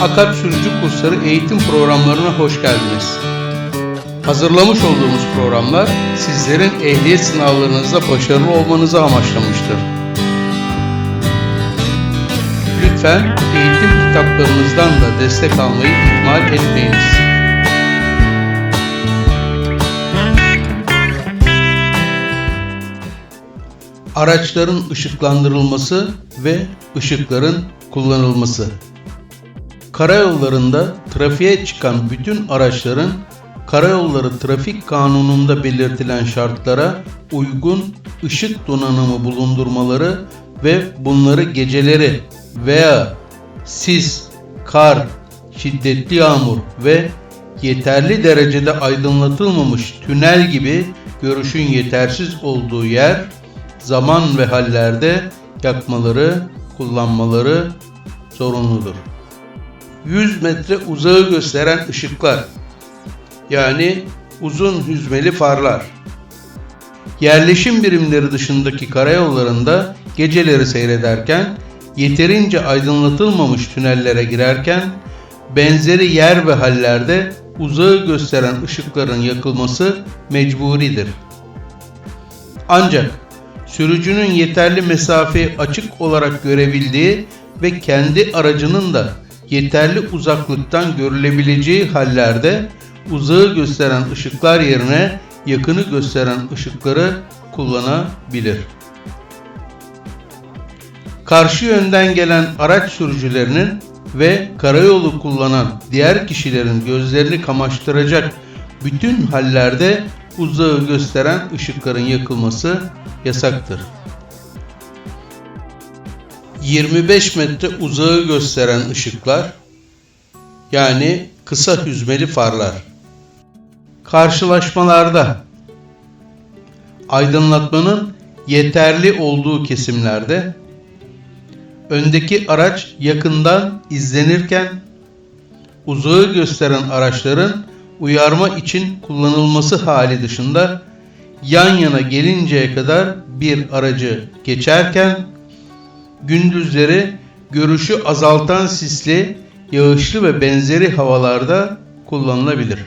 AKAP Sürücü Kursları eğitim programlarına hoş geldiniz. Hazırlamış olduğumuz programlar sizlerin ehliyet sınavlarınızda başarılı olmanızı amaçlamıştır. Lütfen eğitim kitaplarımızdan da destek almayı ihmal etmeyiniz. Araçların ışıklandırılması ve ışıkların kullanılması. Karayollarında trafiğe çıkan bütün araçların Karayolları Trafik Kanunu'nda belirtilen şartlara uygun ışık donanımı bulundurmaları ve bunları geceleri veya sis, kar, şiddetli yağmur ve yeterli derecede aydınlatılmamış tünel gibi görüşün yetersiz olduğu yer, zaman ve hallerde yakmaları, kullanmaları zorunludur. 100 metre uzağı gösteren ışıklar yani uzun hüzmeli farlar. Yerleşim birimleri dışındaki karayollarında geceleri seyrederken yeterince aydınlatılmamış tünellere girerken benzeri yer ve hallerde uzağı gösteren ışıkların yakılması mecburidir. Ancak sürücünün yeterli mesafeyi açık olarak görebildiği ve kendi aracının da yeterli uzaklıktan görülebileceği hallerde uzağı gösteren ışıklar yerine yakını gösteren ışıkları kullanabilir. Karşı yönden gelen araç sürücülerinin ve karayolu kullanan diğer kişilerin gözlerini kamaştıracak bütün hallerde uzağı gösteren ışıkların yakılması yasaktır. 25 metre uzağı gösteren ışıklar yani kısa hüzmeli farlar. Karşılaşmalarda aydınlatmanın yeterli olduğu kesimlerde öndeki araç yakından izlenirken uzağı gösteren araçların uyarma için kullanılması hali dışında yan yana gelinceye kadar bir aracı geçerken gündüzleri görüşü azaltan sisli, yağışlı ve benzeri havalarda kullanılabilir.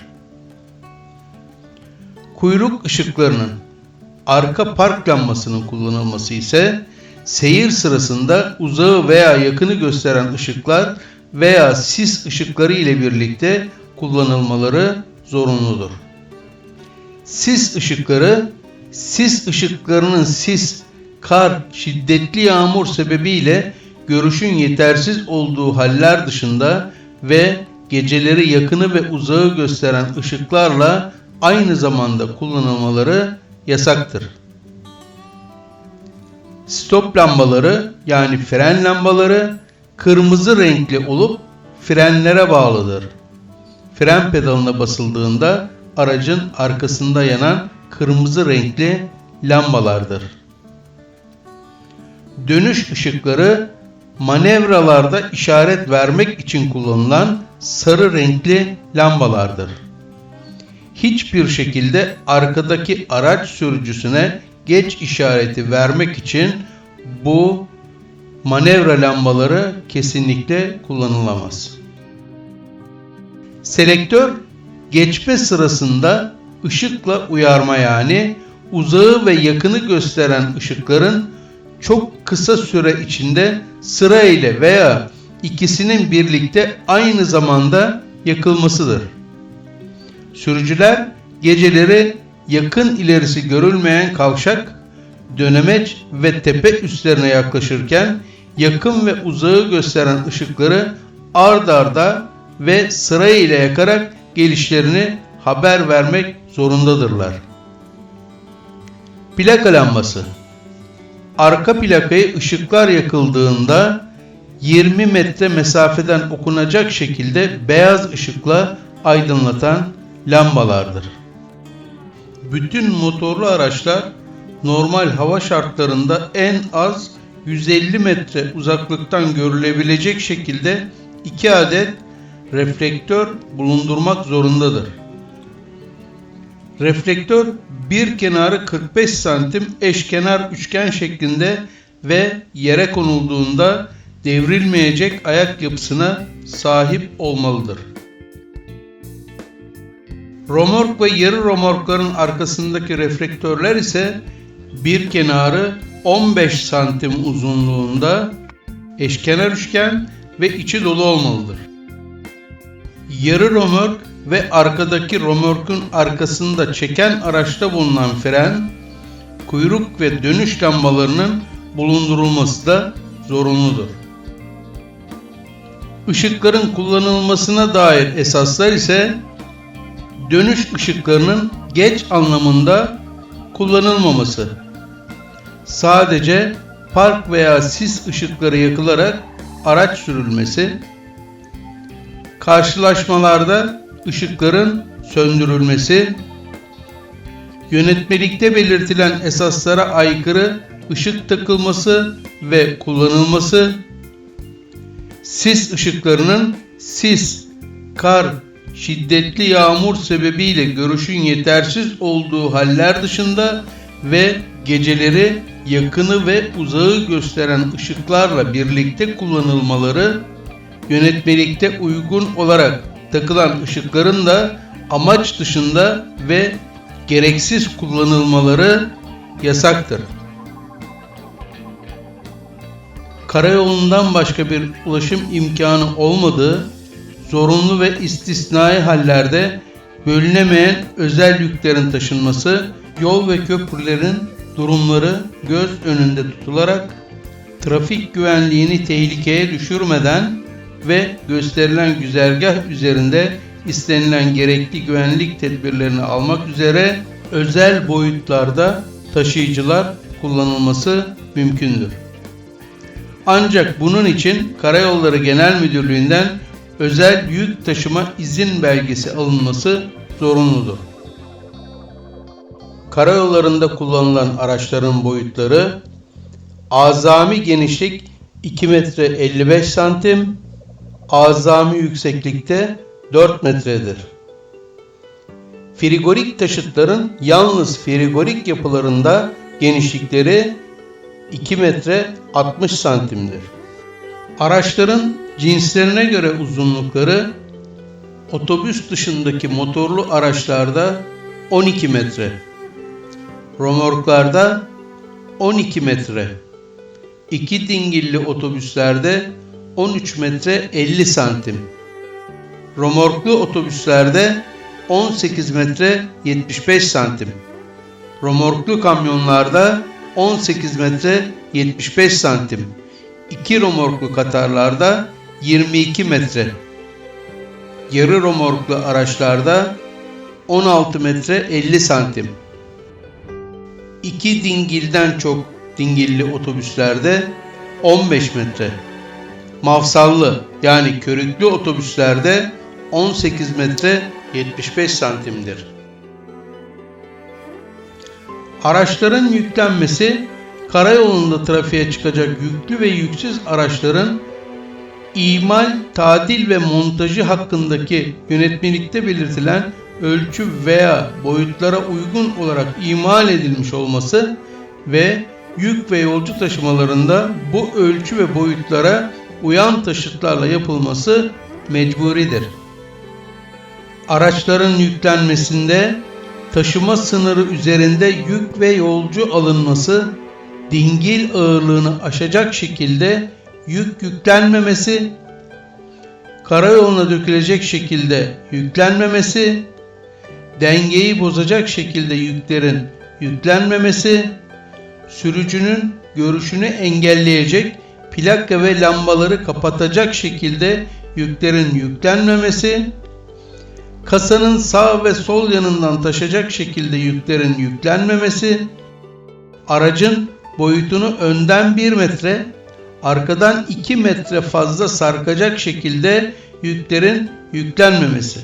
Kuyruk ışıklarının arka park lambasının kullanılması ise seyir sırasında uzağı veya yakını gösteren ışıklar veya sis ışıkları ile birlikte kullanılmaları zorunludur. Sis ışıkları, sis ışıklarının sis, kar, şiddetli yağmur sebebiyle görüşün yetersiz olduğu haller dışında ve geceleri yakını ve uzağı gösteren ışıklarla aynı zamanda kullanılmaları yasaktır. Stop lambaları yani fren lambaları kırmızı renkli olup frenlere bağlıdır. Fren pedalına basıldığında aracın arkasında yanan kırmızı renkli lambalardır. Dönüş ışıkları manevralarda işaret vermek için kullanılan sarı renkli lambalardır. Hiçbir şekilde arkadaki araç sürücüsüne geç işareti vermek için bu manevra lambaları kesinlikle kullanılamaz. Selektör geçme sırasında ışıkla uyarma yani uzağı ve yakını gösteren ışıkların çok kısa süre içinde sıra ile veya ikisinin birlikte aynı zamanda yakılmasıdır. Sürücüler geceleri yakın ilerisi görülmeyen kavşak, dönemeç ve tepe üstlerine yaklaşırken yakın ve uzağı gösteren ışıkları ard arda ve sıra ile yakarak gelişlerini haber vermek zorundadırlar. Plaka lambası Arka plakayı ışıklar yakıldığında 20 metre mesafeden okunacak şekilde beyaz ışıkla aydınlatan lambalardır. Bütün motorlu araçlar normal hava şartlarında en az 150 metre uzaklıktan görülebilecek şekilde 2 adet reflektör bulundurmak zorundadır. Reflektör bir kenarı 45 santim eşkenar üçgen şeklinde ve yere konulduğunda devrilmeyecek ayak yapısına sahip olmalıdır. Romork ve yarı romorkların arkasındaki reflektörler ise bir kenarı 15 santim uzunluğunda eşkenar üçgen ve içi dolu olmalıdır. Yarı romork ve arkadaki romorkun arkasında çeken araçta bulunan fren, kuyruk ve dönüş lambalarının bulundurulması da zorunludur. Işıkların kullanılmasına dair esaslar ise dönüş ışıklarının geç anlamında kullanılmaması, sadece park veya sis ışıkları yakılarak araç sürülmesi, karşılaşmalarda ışıkların söndürülmesi, yönetmelikte belirtilen esaslara aykırı ışık takılması ve kullanılması, sis ışıklarının sis, kar, şiddetli yağmur sebebiyle görüşün yetersiz olduğu haller dışında ve geceleri yakını ve uzağı gösteren ışıklarla birlikte kullanılmaları, yönetmelikte uygun olarak takılan ışıkların da amaç dışında ve gereksiz kullanılmaları yasaktır. Karayolundan başka bir ulaşım imkanı olmadığı, zorunlu ve istisnai hallerde bölünemeyen özel yüklerin taşınması, yol ve köprülerin durumları göz önünde tutularak trafik güvenliğini tehlikeye düşürmeden ve gösterilen güzergah üzerinde istenilen gerekli güvenlik tedbirlerini almak üzere özel boyutlarda taşıyıcılar kullanılması mümkündür. Ancak bunun için Karayolları Genel Müdürlüğü'nden özel yük taşıma izin belgesi alınması zorunludur. Karayollarında kullanılan araçların boyutları azami genişlik 2 metre 55 santim, azami yükseklikte 4 metredir. Frigorik taşıtların yalnız frigorik yapılarında genişlikleri 2 metre 60 santimdir. Araçların cinslerine göre uzunlukları otobüs dışındaki motorlu araçlarda 12 metre, romorklarda 12 metre, iki dingilli otobüslerde 13 metre 50 santim, romorklu otobüslerde 18 metre 75 santim, romorklu kamyonlarda 18 metre 75 santim, iki romorklu katarlarda 22 metre, yarı romorklu araçlarda 16 metre 50 santim, iki dingilden çok dingilli otobüslerde 15 metre, mafsallı yani körüklü otobüslerde 18 metre 75 santimdir. Araçların yüklenmesi karayolunda trafiğe çıkacak yüklü ve yüksüz araçların imal, tadil ve montajı hakkındaki yönetmelikte belirtilen ölçü veya boyutlara uygun olarak imal edilmiş olması ve yük ve yolcu taşımalarında bu ölçü ve boyutlara uyan taşıtlarla yapılması mecburidir. Araçların yüklenmesinde taşıma sınırı üzerinde yük ve yolcu alınması, dingil ağırlığını aşacak şekilde yük yüklenmemesi, karayoluna dökülecek şekilde yüklenmemesi, dengeyi bozacak şekilde yüklerin yüklenmemesi, sürücünün görüşünü engelleyecek plaka ve lambaları kapatacak şekilde yüklerin yüklenmemesi, kasanın sağ ve sol yanından taşacak şekilde yüklerin yüklenmemesi, aracın boyutunu önden 1 metre, arkadan 2 metre fazla sarkacak şekilde yüklerin yüklenmemesi.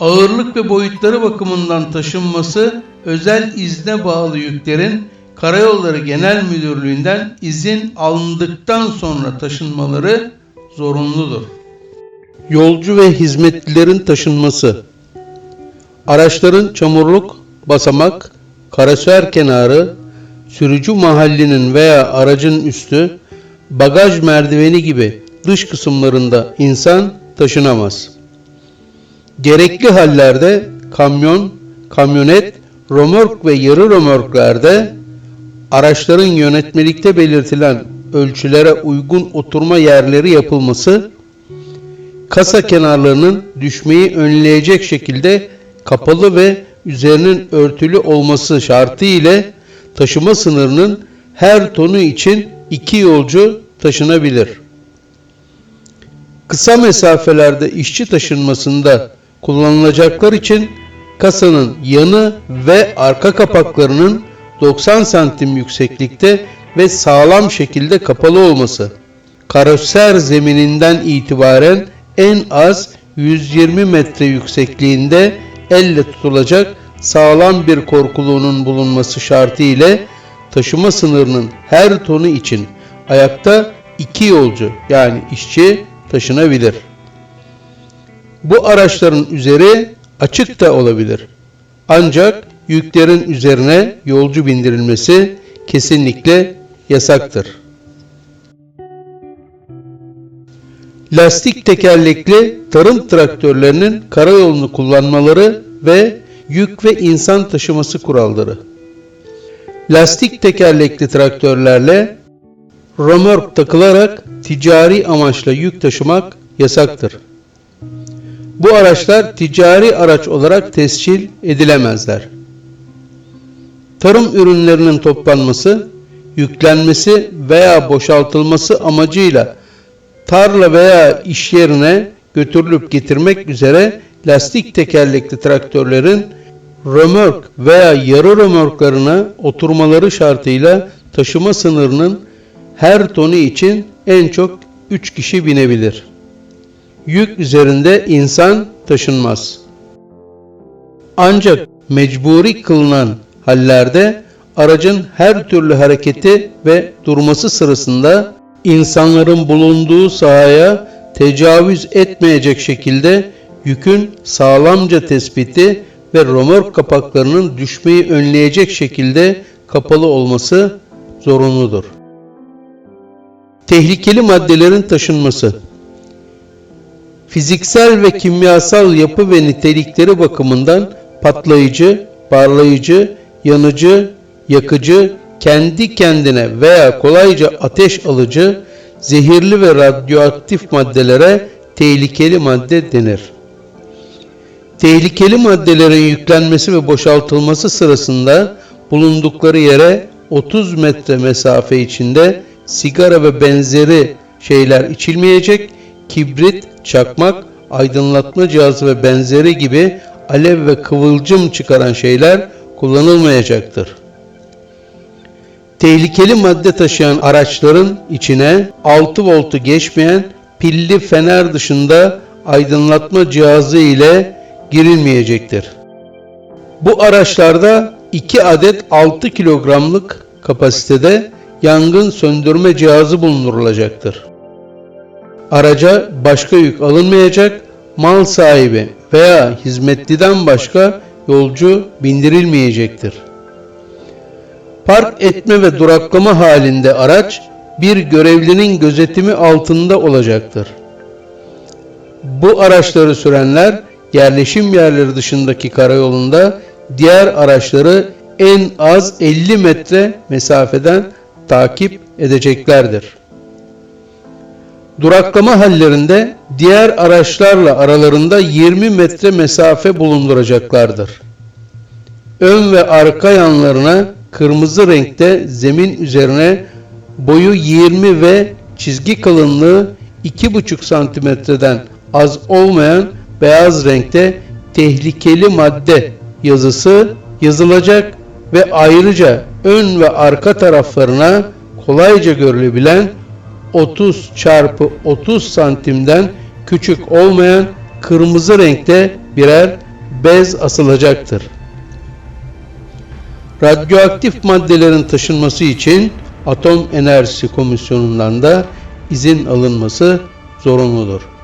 Ağırlık ve boyutları bakımından taşınması özel izne bağlı yüklerin Karayolları Genel Müdürlüğü'nden izin alındıktan sonra taşınmaları zorunludur. Yolcu ve hizmetlilerin taşınması Araçların çamurluk, basamak, karasör kenarı, sürücü mahallinin veya aracın üstü, bagaj merdiveni gibi dış kısımlarında insan taşınamaz. Gerekli hallerde kamyon, kamyonet, römork ve yarı römorklerde araçların yönetmelikte belirtilen ölçülere uygun oturma yerleri yapılması, kasa kenarlarının düşmeyi önleyecek şekilde kapalı ve üzerinin örtülü olması şartı ile taşıma sınırının her tonu için iki yolcu taşınabilir. Kısa mesafelerde işçi taşınmasında kullanılacaklar için kasanın yanı ve arka kapaklarının 90 santim yükseklikte ve sağlam şekilde kapalı olması, karoser zemininden itibaren en az 120 metre yüksekliğinde elle tutulacak sağlam bir korkuluğunun bulunması şartı ile taşıma sınırının her tonu için ayakta iki yolcu yani işçi taşınabilir. Bu araçların üzeri açık da olabilir. Ancak yüklerin üzerine yolcu bindirilmesi kesinlikle yasaktır. Lastik tekerlekli tarım traktörlerinin karayolunu kullanmaları ve yük ve insan taşıması kuralları. Lastik tekerlekli traktörlerle römork takılarak ticari amaçla yük taşımak yasaktır. Bu araçlar ticari araç olarak tescil edilemezler. Tarım ürünlerinin toplanması, yüklenmesi veya boşaltılması amacıyla tarla veya iş yerine götürülüp getirmek üzere lastik tekerlekli traktörlerin römork veya yarı römorklarına oturmaları şartıyla taşıma sınırının her tonu için en çok 3 kişi binebilir. Yük üzerinde insan taşınmaz. Ancak mecburi kılınan hallerde aracın her türlü hareketi ve durması sırasında insanların bulunduğu sahaya tecavüz etmeyecek şekilde yükün sağlamca tespiti ve römork kapaklarının düşmeyi önleyecek şekilde kapalı olması zorunludur. Tehlikeli maddelerin taşınması Fiziksel ve kimyasal yapı ve nitelikleri bakımından patlayıcı, parlayıcı, yanıcı, yakıcı, kendi kendine veya kolayca ateş alıcı, zehirli ve radyoaktif maddelere tehlikeli madde denir. Tehlikeli maddelerin yüklenmesi ve boşaltılması sırasında bulundukları yere 30 metre mesafe içinde sigara ve benzeri şeyler içilmeyecek, kibrit, çakmak, aydınlatma cihazı ve benzeri gibi alev ve kıvılcım çıkaran şeyler kullanılmayacaktır. Tehlikeli madde taşıyan araçların içine 6 voltu geçmeyen pilli fener dışında aydınlatma cihazı ile girilmeyecektir. Bu araçlarda 2 adet 6 kilogramlık kapasitede yangın söndürme cihazı bulundurulacaktır. Araca başka yük alınmayacak, mal sahibi veya hizmetliden başka yolcu bindirilmeyecektir. Park etme ve duraklama halinde araç bir görevlinin gözetimi altında olacaktır. Bu araçları sürenler yerleşim yerleri dışındaki karayolunda diğer araçları en az 50 metre mesafeden takip edeceklerdir. Duraklama hallerinde diğer araçlarla aralarında 20 metre mesafe bulunduracaklardır. Ön ve arka yanlarına kırmızı renkte zemin üzerine boyu 20 ve çizgi kalınlığı 2,5 santimetreden az olmayan beyaz renkte tehlikeli madde yazısı yazılacak ve ayrıca ön ve arka taraflarına kolayca görülebilen 30 çarpı 30 santimden küçük olmayan kırmızı renkte birer bez asılacaktır. Radyoaktif maddelerin taşınması için Atom Enerjisi Komisyonu'ndan da izin alınması zorunludur.